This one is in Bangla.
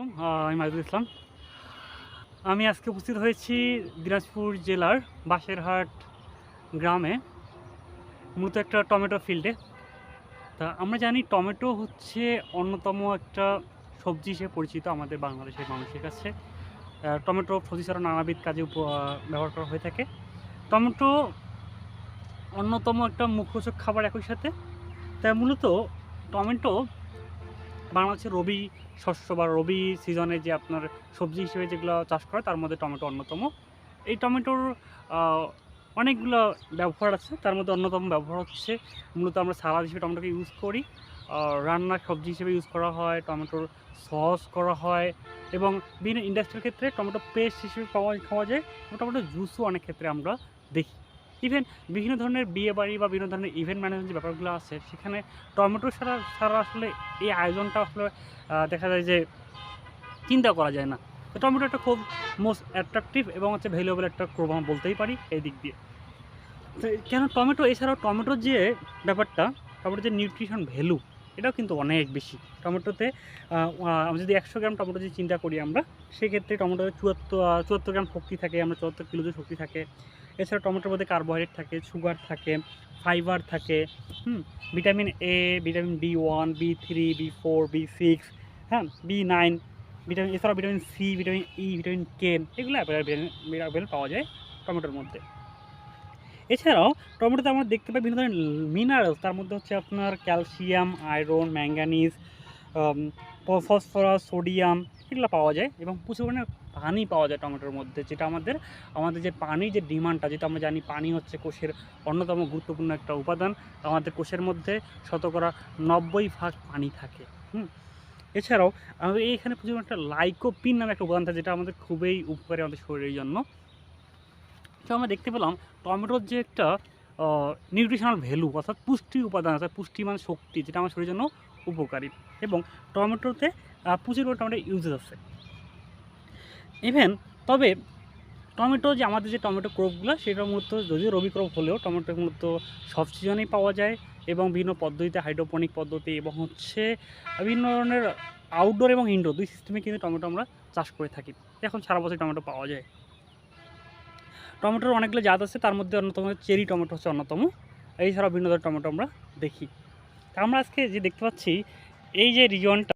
আমি মাহিদুল ইসলাম। আমি আজকে উপস্থিত হয়েছি দিনাজপুর জেলার বাঁশেরহাট গ্রামে, মূলত একটা টমেটো ফিল্ডে। তা আমরা জানি টমেটো হচ্ছে অন্যতম একটা সবজি হিসেবে পরিচিত আমাদের বাংলাদেশের মানুষের কাছে। টমেটো সবজি ছাড়া নানাবিধ কাজে ব্যবহার করা হয়ে থাকে। টমেটো অন্যতম একটা মুখরোচক খাবার একই সাথে। তাই মূলত টমেটো বাংলাদেশের রবি শস্য বা রবি সিজনে যে আপনার সবজি হিসেবে যেগুলো চাষ করে, তার মধ্যে টমেটো অন্যতম। এই টমেটোর অনেকগুলো ব্যবহার আছে। তার মধ্যে অন্যতম ব্যবহার হচ্ছে মূলত আমরা সালাদ হিসেবে টমেটোকে ইউজ করি। রান্নার সবজি হিসেবে ইউজ করা হয়, টমেটোর সস করা হয় এবং বিভিন্ন ইন্ডাস্ট্রির ক্ষেত্রে টমেটো পেস্ট হিসেবে পাওয়া খাওয়া যায়। টমেটো জুসও অনেক ক্ষেত্রে আমরা দেখি। ইভেন বিভিন্ন ধরনের বিয়ে বাড়ি বা বিভিন্ন ধরনের ইভেন্ট ম্যানেজমেন্ট যে ব্যাপারগুলো আছে, সেখানে টমেটো ছাড়া ছাড়া আসলে এই আয়োজনটা আসলে দেখা যায় যে চিন্তা করা যায় না। তো টমেটো একটা খুব মোস্ট অ্যাট্রাকটিভ এবং হচ্ছে ভ্যালুয়েবল একটা আমরা বলতেই পারি এই দিক দিয়ে। তো কেন টমেটো, এছাড়াও টমেটোর যে ব্যাপারটা, টমেটোর যে নিউট্রিশন ভ্যালু এটাও কিন্তু অনেক বেশি। টমেটোতে যদি একশো গ্রাম টমেটো যদি চিন্তা করি আমরা, সেক্ষেত্রে টমেটোতে চুয়াত্তর চুয়াত্তর গ্রাম শক্তি থাকে, আমরা চুয়াত্তর কিলো শক্তি থাকে এছাড়া টমেটোর মধ্যে কার্বোহাইড্রেট থাকে সুগার থাকে ফাইবার থাকে, হুম vitamin A vitamin B one B three B four B six হ্যাঁ বি নাইন ভিটামিন এছাড়াও vitamin C vitamin E vitamin K এগুলো অ্যাভেলেবেল পাওয়া যায় টমেটোর মধ্যে। এছাড়াও টমেটোতে আমরা দেখতে পাই বিভিন্ন ধরনের মিনারেলস তার মধ্যে হচ্ছে আপনার calcium iron manganese phosphorus sodium এগুলো পাওয়া যায় এবং প্রচুর পরিমাণে পানি পাওয়া যায় টমেটোর মধ্যে, যেটা আমাদের আমাদের যে পানির যে ডিমান্ডটা, যেটা আমরা জানি পানি হচ্ছে কোষের অন্যতম গুরুত্বপূর্ণ একটা উপাদান। আমাদের কোষের মধ্যে শতকরা নব্বই ভাগ পানি থাকে, হুম? এছাড়াও আমাদের এইখানে প্রচুর একটা লাইকোপিন নামে একটা উপাদান থাকে যেটা আমাদের খুবই উপকারী আমাদের শরীরের জন্য। তো আমরা দেখতে পেলাম টমেটোর যে একটা নিউট্রিশনাল ভ্যালু অর্থাৎ পুষ্টি উপাদান, অর্থাৎ পুষ্টিমান শক্তি, যেটা আমার শরীরের জন্য উপকারী এবং টমেটোতে প্রচুর টমেটো ইউজেস আছে। ইভেন তবে টমেটো যে আমাদের যে টমেটো ক্রপগুলো সেটা মূলত যদিও রবি ক্রপ হলেও টমেটো মূলত সব সিজনেই পাওয়া যায় এবং বিভিন্ন পদ্ধতিতে হাইড্রোপনিক পদ্ধতি এবং হচ্ছে বিভিন্ন ধরনের আউটডোর এবং ইনডোর দুই সিস্টেমে কিন্তু টমেটো আমরা চাষ করে থাকি। এখন সারা বছর টমেটো পাওয়া যায়। টমেটোর অনেকগুলো জাত আছে, তার মধ্যে অন্যতম চেরি টমেটো হচ্ছে অন্যতম। এছাড়াও বিভিন্ন ধরনের টমেটো আমরা দেখি। আমরা আজকে যে দেখতে পাচ্ছি এই যে রিজনটা